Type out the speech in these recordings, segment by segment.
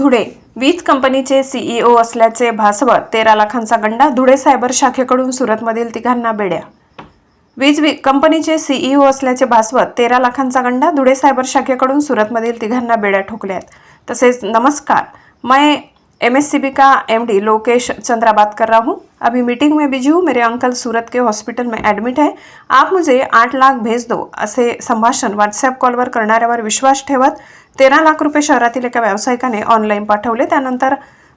धुळे. वीज कंपनीचे सीईओ असल्याचे भासवत तेरा लाखांचा गंडा धुळे सायबर शाखेकडून सुरतमधील तिघांना बेड्या. वीज वी कंपनीचे सीईओ असल्याचे भासवत तेरा लाखांचा गंडा धुळे सायबर शाखेकडून सुरतमधील तिघांना बेड्या ठोकल्या आहेत तसेच नमस्कार मैं एम एस सी बी का एम डी लोकेश चंद्रा बात कर रहा. हूँ अभी मीटिंग में बिजी हूँ मेरे अंकल सूरत के हॉस्पिटल में एडमिट है. आप मुझे आठ लाख भेज दो असे संभाषण व्हॉट्सॲप कॉलवर करणाऱ्यावर विश्वास ठेवत तेरा लाख रुपये शहरातील एका व्यावसायिकाने ऑनलाईन पाठवले. त्यानंतर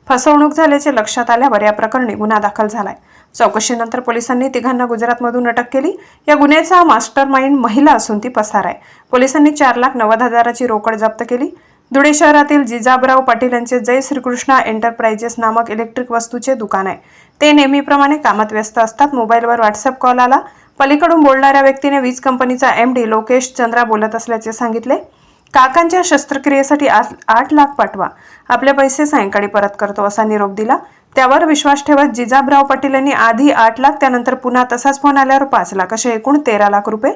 फसवणूक झाल्याचे लक्षात आल्यावर या प्रकरणी गुन्हा दाखल झालाय. चौकशीनंतर पोलिसांनी तिघांना गुजरातमधून अटक केली. या गुन्ह्याचा मास्टर माइंड महिला असून ती पसार आहे. पोलिसांनी चार लाख नव्वद हजाराची रोकड जप्त केली. धुळे शहरातील जिजाबराव पाटील यांचे जय श्रीकृष्णा एंटरप्राइजेस नामक इलेक्ट्रिक वस्तूचे दुकान आहे. ते नेहमीप्रमाणे कामात व्यस्त असतात. मोबाईलवर व्हॉट्सअप कॉल आला. पलीकडून बोलणाऱ्या व्यक्तीने वीज कंपनीचा एम डी लोकेश चंद्रा बोलत असल्याचे सांगितले. काकांच्या शस्त्रक्रियेसाठी आठ लाख पाठवा. आपले पैसे सायंकाळी परत करतो असा निरोप दिला. त्यावर विश्वास ठेवत जिजाबराव पाटील यांनी आधी आठ लाख त्यानंतर पुन्हा तसाच फोन आल्यावर पाच लाख असे एकूण तेरा लाख रुपये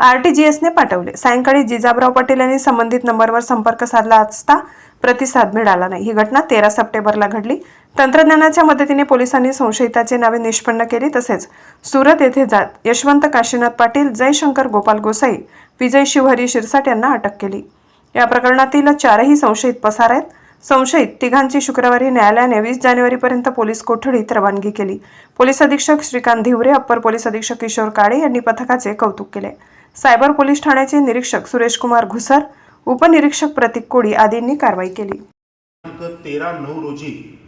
आर टी जी एसने पाठवले. सायंकाळी जिजाबराव पाटील यांनी संबंधित नंबरवर संपर्क साधला असता प्रतिसाद मिळाला नाही. ही घटना तेरा सप्टेंबरला घडली. तंत्रज्ञानाच्या मदतीने पोलिसांनी संशयिताचे नावे निष्पन्न केली. तसेच सुरत येथे जात यशवंत काशीनाथ पाटील जयशंकर गोपाल गोसाई विजय शिवहरी शिरसाट यांना अटक केली. या प्रकरणातील चारही संशयित पसार आहेत. संशयित तिघांची शुक्रवारी न्यायालयाने वीस जानेवारीपर्यंत पोलीस कोठडीत रवानगी केली. पोलीस अधीक्षक श्रीकांत धिवरे अप्पर पोलीस अधीक्षक किशोर काळे यांनी पथकाचे कौतुक केले. सायबर पोलीस ठाण्याचे निरीक्षक सुरेश कुमार घुसर उपनिरीक्षक प्रतीक कोडी आदींनी कारवाई केली. तेरा नऊ रोजी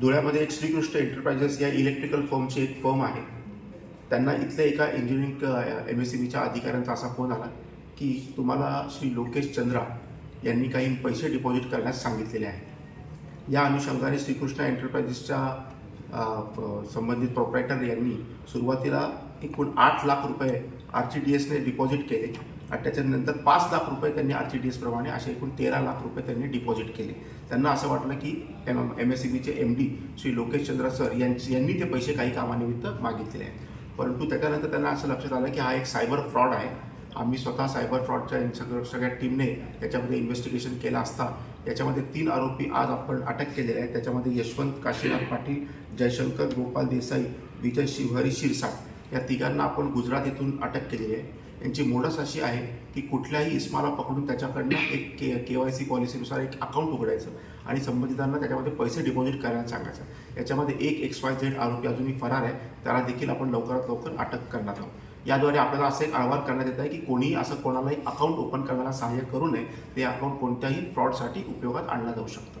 धुळ्यामध्ये एक श्रीकृष्ण एंटरप्राइजेस या इलेक्ट्रिकल फर्मची एक फर्म आहे. त्यांना इथल्या एका इंजिनिअरिंग एम एस सी बीच्या अधिकाऱ्यांचा असा फोन आला. की तुम्हाला श्री लोकेश चंद्रा यांनी काही पैसे डिपॉझिट करण्यास सांगितलेले आहे. या अनुषंगाने श्रीकृष्ण एंटरप्राइजेसच्या संबंधित प्रॉपरायटर यांनी सुरुवातीला एकूण आठ लाख रुपये आर टी डी एसने डिपॉझिट केले आणि त्याच्यानंतर पाच लाख रुपये त्यांनी आर टी डी एसप्रमाणे असे एकूण तेरा लाख रुपये त्यांनी डिपॉझिट केले. त्यांना असं वाटलं की एम एम एस सी बीचे M D Shri Lokesh Chandra sir यांची यांनी ते पैसे काही कामानिमित्त मागितलेले आहेत. परंतु त्याच्यानंतर त्यांना असं लक्षात आलं की हा एक सायबर फ्रॉड आहे. आम्ही स्वतः सायबर फ्रॉडच्या सगळं सगळ्या टीमने त्याच्यामध्ये इन्व्हेस्टिगेशन केलं असता याच्यामध्ये तीन आरोपी आज आपण अटक केलेले आहेत. त्याच्यामध्ये यशवंत काशीनाथ पाटील जयशंकर गोपाल देसाई विजय शिवहरी शिरसाट या तिघांना आपण गुजरात येथून अटक केलेली आहे. यांची मोडस अशी आहे की कुठल्याही इस्माला पकडून त्याच्याकडनं एक के के वाय सी पॉलिसीनुसार एक अकाउंट उघडायचं आणि संबंधितांना त्याच्यामध्ये पैसे डिपॉझिट करायला सांगायचं. याच्यामध्ये एक एक्स वाय झेड आरोपी अजूनही फरार आहे. त्याला देखील आपण लवकरात लवकर अटक करण्यात आहोत. याद्वारे आपल्याला असं एक आवाहन करण्यात येत आहे की कोणीही असं कोणालाही अकाउंट ओपन करण्याला सहाय्य करू नये. ते अकाउंट कोणत्याही फ्रॉडसाठी उपयोगात आणलं जाऊ शकतं.